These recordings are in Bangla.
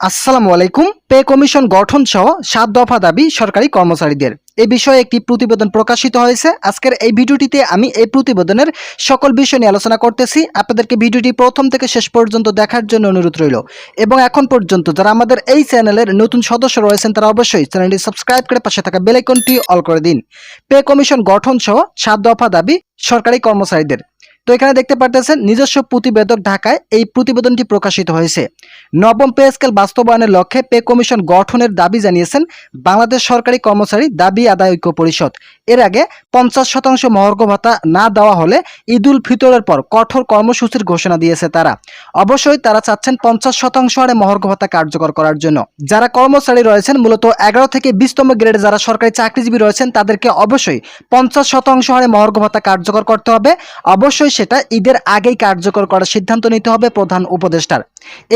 আসসালামু আলাইকুম। পে কমিশন গঠন সহ সাত দফা দাবি সরকারি কর্মচারীদের। এ বিষয়ে একটি প্রতিবেদন প্রকাশিত হয়েছে। আজকের এই ভিডিওটিতে আমি এই প্রতিবেদনের সকল বিষয় নিয়ে আলোচনা করতেছি। আপনাদেরকে ভিডিওটি প্রথম থেকে শেষ পর্যন্ত দেখার জন্য অনুরোধ রইল। এবং এখন পর্যন্ত যারা আমাদের এই চ্যানেলের নতুন সদস্য রয়েছেন, তারা অবশ্যই চ্যানেলটি সাবস্ক্রাইব করে পাশে থাকা বেলাইকনটি অল করে দিন। পে কমিশন গঠন সহ সাত দফা দাবি সরকারি কর্মচারীদের। তো এখানে দেখতে পারতেছেন নিজস্ব প্রতিবেদক ঢাকায় এই প্রতিবেদনটি প্রকাশিত হয়েছে। নবম পে স্কেল বাস্তবায়নের লক্ষ্যে পে কমিশন গঠনের দাবি জানিয়েছেন বাংলাদেশ সরকারি কর্মচারী দাবি আদায় ঐক্য পরিষদ। এর আগে পঞ্চাশ শতাংশ মহর্ঘ ভাতা না দেওয়া হলে ঈদুল ফিতরের পর কঠোর কর্মসূচির ঘোষণা দিয়েছে তারা। অবশ্যই তারা চাচ্ছেন পঞ্চাশ শতাংশ হারে মহর্ঘ ভাতা কার্যকর করার জন্য। যারা কর্মচারী রয়েছেন, মূলত এগারো থেকে বিশতম গ্রেডে যারা সরকারি চাকরিজীবী রয়েছেন, তাদেরকে অবশ্যই পঞ্চাশ শতাংশ হারে মহর্ঘ ভাতা কার্যকর করতে হবে। অবশ্যই সেটা ঈদের আগেই কার্যকর করার সিদ্ধান্ত নিতে হবে প্রধান উপদেষ্টার।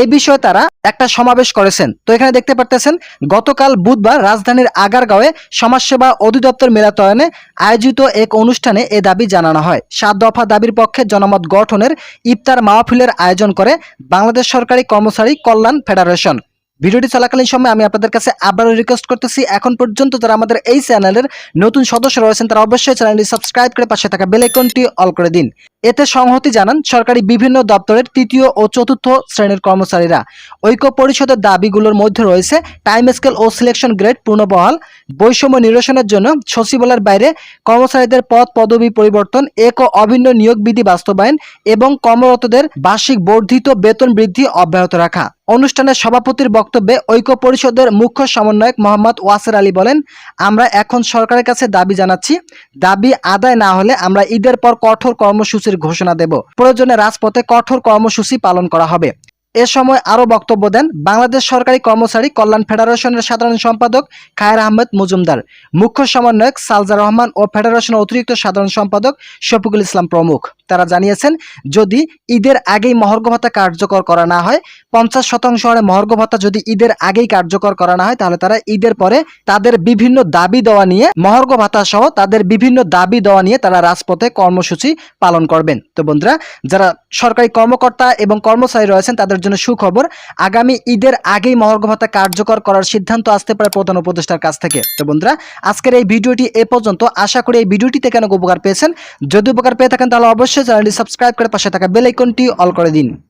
এই বিষয়ে তারা একটা সমাবেশ করেছেন। তো এখানে দেখতে পারতেছেন, গতকাল বুধবার রাজধানীর আগারগাঁওয়ে সমাজসেবা অধিদপ্তর মেলাতয়নে আয়োজিত এক অনুষ্ঠানে এ দাবি জানানো হয়। সাত দফা দাবির পক্ষে জনমত গঠনের ইফতার মাহফিলের আয়োজন করে বাংলাদেশ সরকারি কর্মচারী কল্যাণ ফেডারেশন। ভিডিওটি চলাকালীন সময় আমি আপনাদের কাছে আবারও রিকোয়েস্ট করতেছি, এখন পর্যন্ত যারা আমাদের এই চ্যানেলের নতুন সদস্য রয়েছেন, তারা অবশ্যই চ্যানেলটি সাবস্ক্রাইব করে পাশে থাকা বেল আইকনটি অল করে দিন। এতে সংহতি জানান সরকারি বিভিন্ন দপ্তরের তৃতীয় ও চতুর্থ শ্রেণির কর্মচারীরা। ঐক্য পরিষদের দাবিগুলোর মধ্যে রয়েছে টাইম স্কেল ও সিলেকশন গ্রেড পুনর্বহাল বৈষম্য নিরসনের জন্য সচিবালয়ের বাইরে কর্মচারীদের পদ পদবি পরিবর্তন, এক ও অভিন্ন নিয়োগ বিধি বাস্তবায়ন এবং কর্মরতদের বার্ষিক বর্ধিত বেতন বৃদ্ধি অব্যাহত রাখা। অনুষ্ঠানে সভাপতির বক্তব্যে ঐক্য পরিষদের মুখ্য সমন্বয়ক মোহাম্মদ ওয়াসের আলী বলেন, আমরা এখন সরকারের কাছে দাবি জানাচ্ছি। দাবি আদায় না হলে আমরা ঈদের পর কঠোর ঘোষণা দেব। প্রয়োজনে রাজপথে কঠোর কর্মসূচি পালন করা হবে। এ সময় আরও বক্তব্য দেন বাংলাদেশ সরকারি কর্মচারী কল্যাণ ফেডারেশনের সাধারণ সম্পাদক খায়ের আহমেদ মজুমদার, মুখ্য সমন্বয়ক সালজা রহমান ও ফেডারেশনের অতিরিক্ত সাধারণ সম্পাদক শফিকুল ইসলাম প্রমুখ। তারা জানিয়েছেন, যদি ঈদের আগেই মহর্ঘ ভাতা কার্যকর করা না হয়, পঞ্চাশ শতাংশ হারে মহর্ঘ ভাতা যদি ঈদের আগেই কার্যকর করা না হয়, তাহলে তারা ঈদের পরে তাদের বিভিন্ন দাবি দেওয়া নিয়ে, মহর্ঘ ভাতা সহ তাদের বিভিন্ন দাবি দেওয়া নিয়ে তারা রাজপথে কর্মসূচি পালন করবেন। তো বন্ধুরা, যারা সরকারি কর্মকর্তা এবং কর্মচারী রয়েছেন, তাদের জন্য সুখবর, আগামী ঈদের আগেই মহর্ঘ ভাতা কার্যকর করার সিদ্ধান্ত আসতে পারে প্রধান উপদেষ্টার কাছ থেকে। তো বন্ধুরা, আজকের এই ভিডিওটি এ পর্যন্ত। আশা করি এই ভিডিওটিতে কেন উপকার পেয়েছেন। যদি উপকার পেয়ে থাকেন তাহলে অবশ্যই চ্যানেলটি সাবস্ক্রাইব করে পাশে থাকা বেল আইকনটি অল করে দিন।